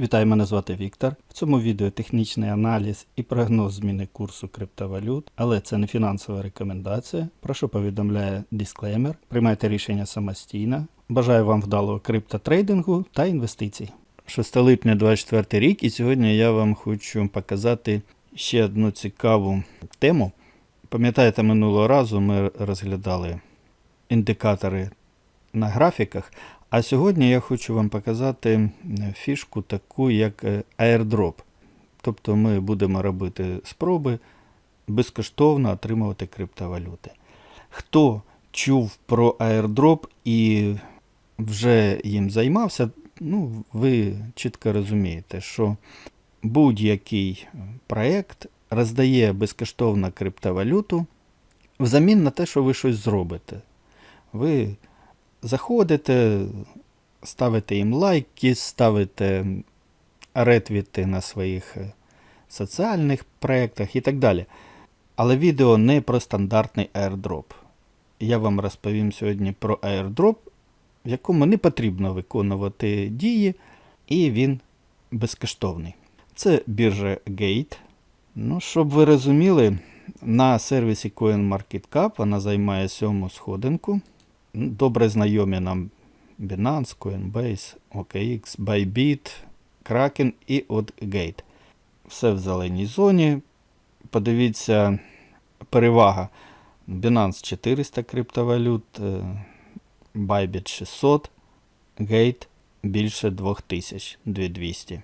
Вітаю, мене звати Віктор. В цьому відео технічний аналіз і прогноз зміни курсу криптовалют, але це не фінансова рекомендація. Прошу повідомляє дисклеймер. Приймайте рішення самостійно. Бажаю вам вдалого криптотрейдингу та інвестицій. 6 липня 2024 рік, і сьогодні я вам хочу показати ще одну цікаву тему. Пам'ятаєте, минулого разу ми розглядали індикатори на графіках. А сьогодні я хочу вам показати е, фішку таку, як е, airdrop. Тобто ми будемо робити спроби безкоштовно отримувати криптовалюти. Хто чув про airdrop і вже їм займався, ну, ви чітко розумієте, що будь-який проєкт роздає безкоштовно криптовалюту взамін на те, що ви щось зробите. Ви заходите, ставите їм лайки, ставите ретвіти на своїх е, соціальних проєктах і так далі. Але відео не про стандартний airdrop. Я вам розповім сьогодні про airdrop, в якому не потрібно виконувати дії, і він безкоштовний. Це біржа Gate. Ну, щоб ви розуміли, на сервісі CoinMarketCap вона займає сьому сходинку. Ну, Добре знайомі нам Binance, Coinbase, OKX, Bybit, Kraken і Gate. Все в зеленій зоні. Подивіться, перевага. Binance 400 криптовалют, е, Bybit 600, Gate більше 2000, 2200.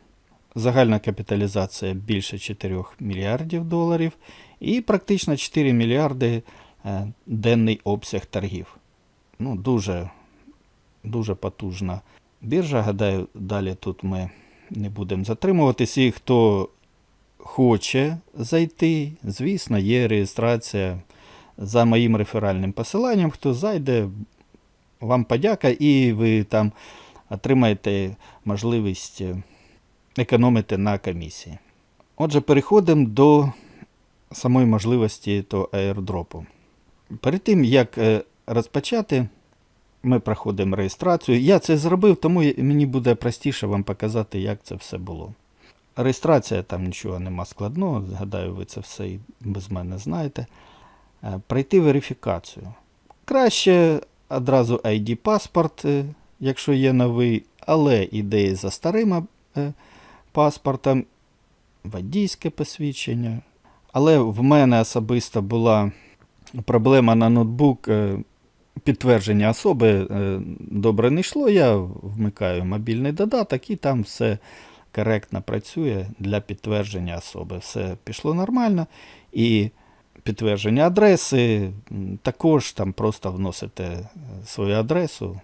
Загальна капіталізація більше 4 мільярдів доларів і практично 4 мільярди е, денний обсяг торгів. Ну, дуже, дуже потужна біржа. Гадаю, далі тут ми не будемо затримуватись. І хто хоче зайти, звісно, є реєстрація за моїм реферальним посиланням. Хто зайде, вам подяка, і ви там отримаєте можливість е, економити на комісії. Отже, переходимо до самої можливості того аірдропу. Перед тим, як е, розпочати, ми проходимо реєстрацію. Я це зробив, тому мені буде простіше вам показати, як це все було. Реєстрація там нічого нема складного, згадаю, ви це все і без мене знаєте. Е, Пройти верифікацію. Краще одразу ID-паспорт, е, якщо є новий, але ідеї за старим е, паспортом, водійське посвідчення. Але в мене особисто була проблема на ноутбук. Підтвердження особи е, добре не йшло. Я вмикаю мобільний додаток і там все коректно працює для підтвердження особи. Все пішло нормально. І підтвердження адреси також там просто вносите е, свою адресу.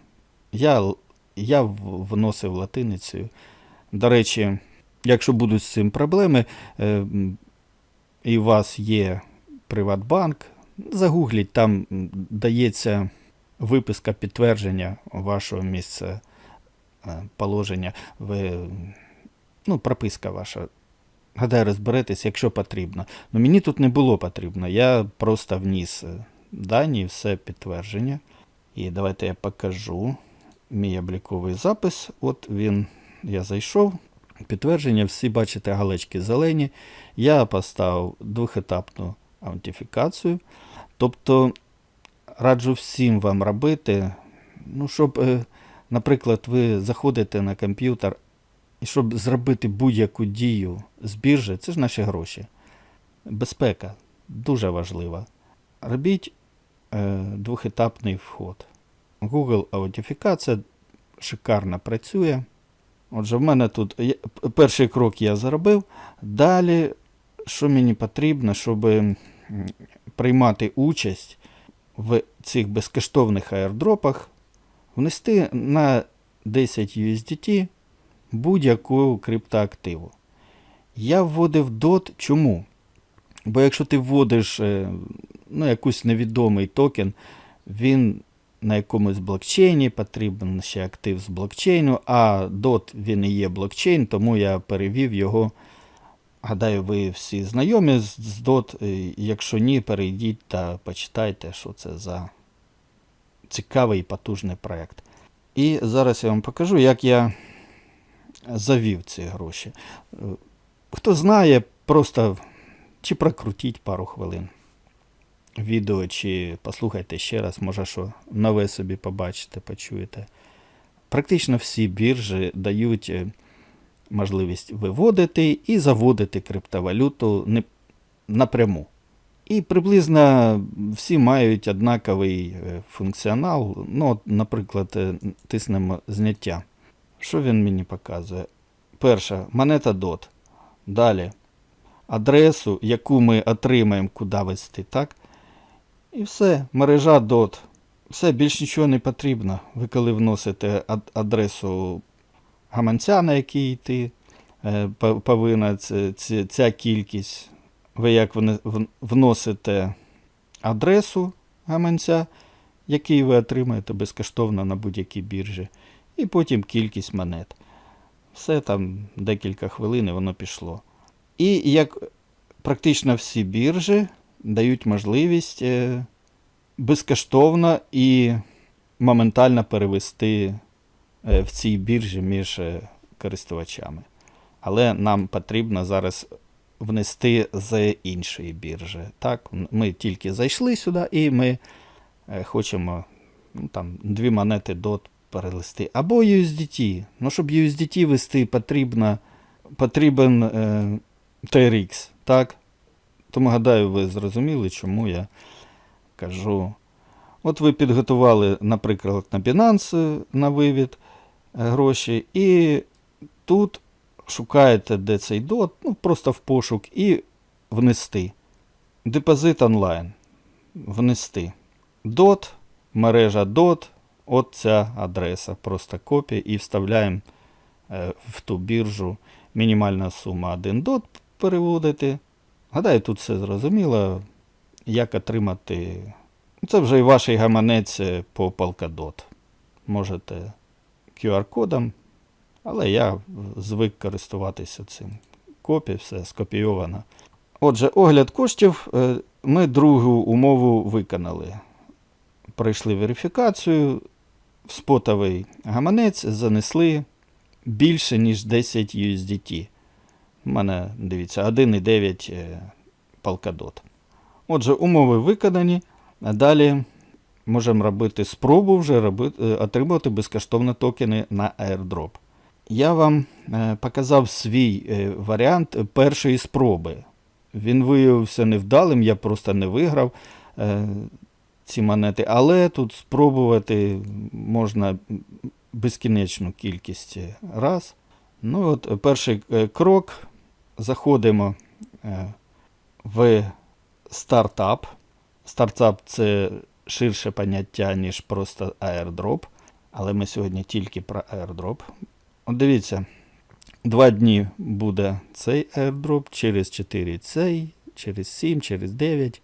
Я, я вносив латиницею. До речі, якщо будуть з цим проблеми, е, і у вас є Приватбанк, загугліть, там дається виписка підтвердження вашого місця е, положення. Ви, ну, прописка ваша. Гадаю, розберетесь, якщо потрібно. Ну, мені тут не було потрібно. Я просто вніс е, дані, все підтвердження. І давайте я покажу мій обліковий запис. От він, я зайшов. Підтвердження, всі бачите, галочки зелені. Я поставив двохетапну аутентифікацію. Тобто раджу всім вам робити, ну, щоб, е, наприклад, ви заходите на комп'ютер і щоб зробити будь-яку дію з біржі, це ж наші гроші. Безпека дуже важлива. Робіть е, двохетапний вход. Google аутентифікація шикарно працює. Отже, в мене тут перший крок я зробив. Далі, що мені потрібно, щоб приймати участь в цих безкоштовних аірдропах, внести на 10 USDT будь-яку криптоактиву. Я вводив DOT. Чому? Бо якщо ти вводиш е, ну, якийсь невідомий токен, він на якомусь блокчейні, потрібен ще актив з блокчейну, а DOT він і є блокчейн, тому я перевів його. Гадаю, ви всі знайомі з DOT. Е, Якщо ні, перейдіть та почитайте, що це за цікавий і потужний проєкт. І зараз я вам покажу, як я завів ці гроші. Е, Хто знає, просто чи прокрутіть пару хвилин відео, чи послухайте ще раз, може, що нове собі побачите, почуєте. Практично всі біржі дають е, можливість виводити і заводити криптовалюту напряму. І приблизно всі мають однаковий е, функціонал. Ну, наприклад, е, тиснемо зняття. Що він мені показує? Перша монета DOT. Далі адресу, яку ми отримаємо, куди вести, так? І все, мережа DOT. Все, більш нічого не потрібно. Ви коли вносите адресу гаманця, на який йти, е, повинна ця, кількість. Ви як вносите адресу гаманця, який ви отримаєте безкоштовно на будь-якій біржі, і потім кількість монет. Все там декілька хвилин і воно пішло. І як практично всі біржі дають можливість е, безкоштовно і моментально перевести в цій біржі між е, користувачами. Але нам потрібно зараз внести з іншої біржі. Так, ми тільки зайшли сюди і ми е, хочемо ну, там, дві монети DOT перевести. Або USDT. Ну, щоб USDT вести, потрібно, потрібен е, TRX. Так? Тому гадаю, ви зрозуміли, чому я кажу. От ви підготували, наприклад, на Binance е, на вивід е, гроші, і тут шукаєте, де цей дот, ну просто в пошук, і внести. Депозит онлайн. Внести. Дот, мережа дот, от ця адреса. Просто копія і вставляємо е, в ту біржу. Мінімальна сума 1 дот переводити. Гадаю, тут все зрозуміло, як отримати. Це вже і ваш гаманець е, по Polkadot. Можете QR-кодом, але я звик користуватися цим. Копія, все скопійовано. Отже, огляд коштів. е, Ми другу умову виконали. Пройшли верифікацію, в спотовий гаманець занесли більше, ніж 10 USDT. У мене, дивіться, 1,9 е, Polkadot. Отже, умови виконані. Далі можемо робити спробу вже робити, е, отримувати безкоштовні токени на airdrop. Я вам е, показав свій е, варіант першої спроби. Він виявився невдалим, я просто не виграв ці монети, але тут спробувати можна безкінечну кількість раз. Ну от перший крок. Заходимо в стартап. Стартап це ширше поняття, ніж просто airdrop. Але ми сьогодні тільки про airdrop. От дивіться, два дні буде цей airdrop, через 4 цей, через 7, через 9,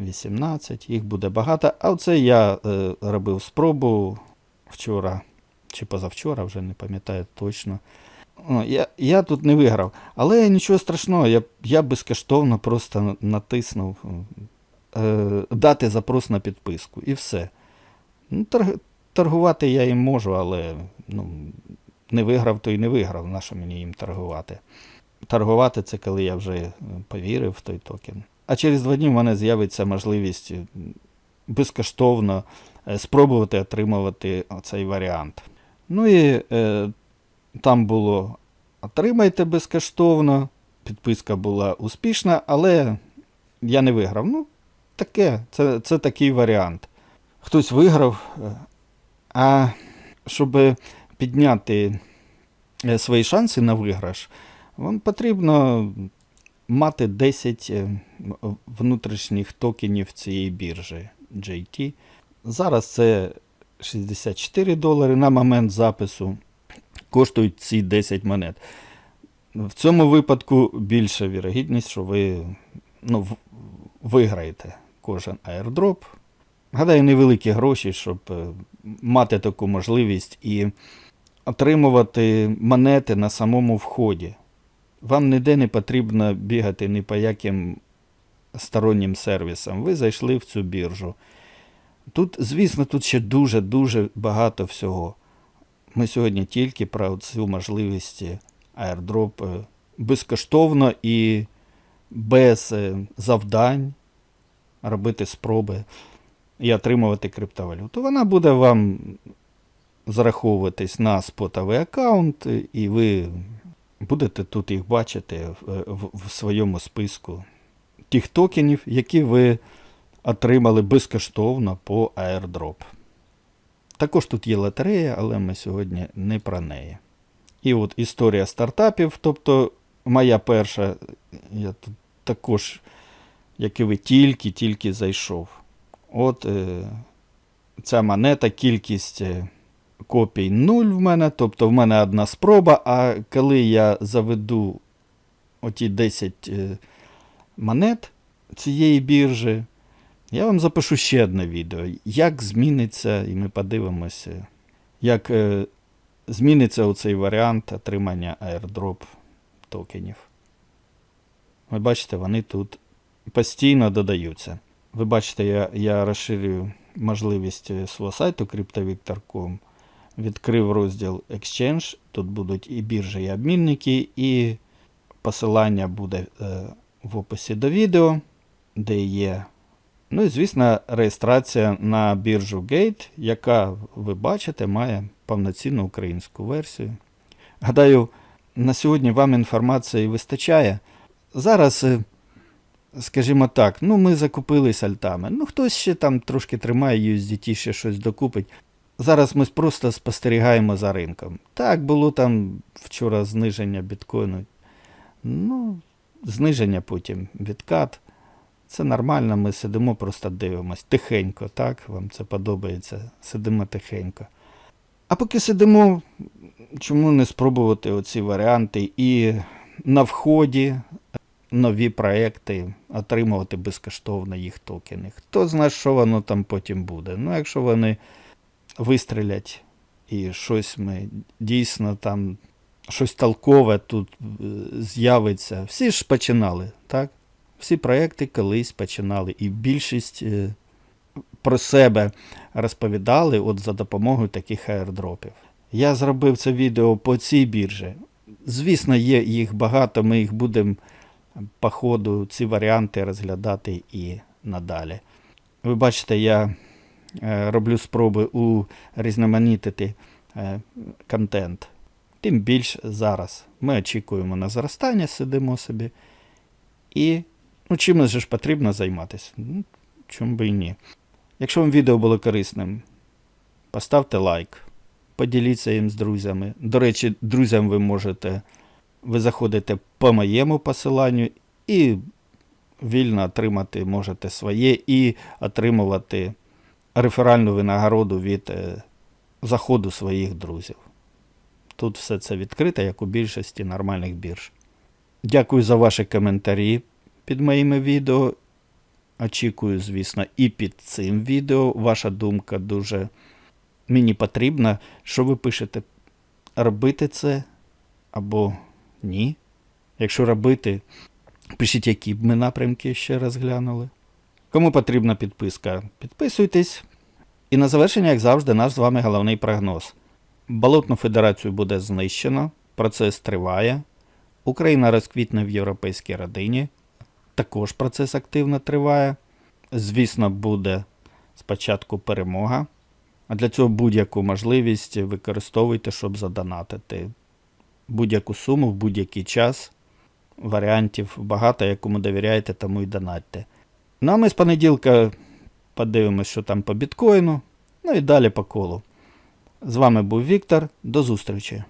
18. Їх буде багато. А оце я е, робив спробу вчора чи позавчора, вже не пам'ятаю точно. О, я, я тут не виграв. Але нічого страшного, я, я безкоштовно просто натиснув дати запрос на підписку і все. Ну, торгувати я їм можу, але ну, не виграв, то й не виграв. Нащо мені їм торгувати? Торгувати це коли я вже е, повірив в той токен. А через два дні в мене з'явиться можливість е, безкоштовно е, спробувати отримувати цей варіант. Ну і е, там було отримайте безкоштовно, підписка була успішна, але я не виграв. Ну, таке, це, це такий варіант. Хтось виграв, е, а щоб підняти е, свої шанси на виграш, вам потрібно мати 10 е, внутрішніх токенів цієї біржі JT. Зараз це 64 долари на момент запису. Коштують ці 10 монет. В цьому випадку більша вірогідність, що ви ну, виграєте кожен airdrop. Гадаю, невеликі гроші, щоб е, мати таку можливість і отримувати монети на самому вході. Вам ніде не потрібно бігати ні по яким стороннім сервісам. Ви зайшли в цю біржу. Тут, звісно, тут ще дуже-дуже багато всього. Ми сьогодні тільки про цю можливість airdrop е, безкоштовно і без е, завдань робити спроби і отримувати криптовалюту. Вона буде вам зараховуватись на спотовий аккаунт, і ви будете тут їх бачити в, своєму списку тих токенів, які ви отримали безкоштовно по airdrop. Також тут є лотерея, але ми сьогодні не про неї. І от історія стартапів, тобто моя перша, я тут також, як і ви, тільки-тільки зайшов. От е, ця монета, кількість е, копій 0 в мене, тобто в мене одна спроба, а коли я заведу оті 10 е, монет цієї біржі, я вам запишу ще одне відео, як зміниться, і ми подивимося, як зміниться оцей варіант отримання airdrop токенів. Ви бачите, вони тут постійно додаються. Ви бачите, я, я розширюю можливість свого сайту cryptovictor.com. Відкрив розділ Exchange. Тут будуть і біржі, і обмінники, і посилання буде е, в описі до відео, де є. Ну і, звісно, реєстрація на біржу Gate, яка, ви бачите, має повноцінну українську версію. Гадаю, на сьогодні вам інформації вистачає. Зараз, е, скажімо так, ну ми закупились альтами. Ну, хтось ще там трошки тримає USDT, ще щось докупить. Зараз ми просто спостерігаємо за ринком. Так, було там вчора зниження біткоїну. Ну, зниження потім відкат. Це нормально, ми сидимо, просто дивимось. Тихенько, так? Вам це подобається. Сидимо тихенько. А поки сидимо, чому не спробувати оці варіанти і на вході нові проекти отримувати безкоштовно їх токени. Хто знає, що воно там потім буде. Ну, якщо вони вистрілять і щось ми дійсно там, щось толкове тут е, з'явиться. Всі ж починали, так? Всі проекти колись починали, і більшість е, про себе розповідали от за допомогою таких аірдропів. Я зробив це відео по цій біржі. Звісно, є їх багато, ми їх будемо по ходу ці варіанти розглядати і надалі. Ви бачите, я е, роблю спроби у різноманітити е, контент. Тим більш зараз. Ми очікуємо на зростання, сидимо собі. І ну, чимось ж потрібно займатися. Ну, чому би і ні. Якщо вам відео було корисним, поставте лайк, поділіться їм з друзями. До речі, друзям ви можете, ви заходите по моєму посиланню і вільно отримати можете своє і отримувати реферальну винагороду від е, заходу своїх друзів. Тут все це відкрите, як у більшості нормальних бірж. Дякую за ваші коментарі під моїми відео. Очікую, звісно, і під цим відео. Ваша думка дуже мені потрібна. Що ви пишете? Робити це або ні? Якщо робити, пишіть, які б ми напрямки ще розглянули. Кому потрібна підписка, підписуйтесь. І на завершення, як завжди, наш з вами головний прогноз. Болотну федерацію буде знищено, процес триває. Україна розквітне в європейській родині. Також процес активно триває. Звісно, буде спочатку перемога. А для цього будь-яку можливість використовуйте, щоб задонатити. Будь-яку суму в будь-який час. Варіантів багато, якому довіряєте, тому і донатьте. Ну а ми з понеділка подивимось, що там по біткоїну. Ну і далі по колу. З вами був Віктор. До зустрічі!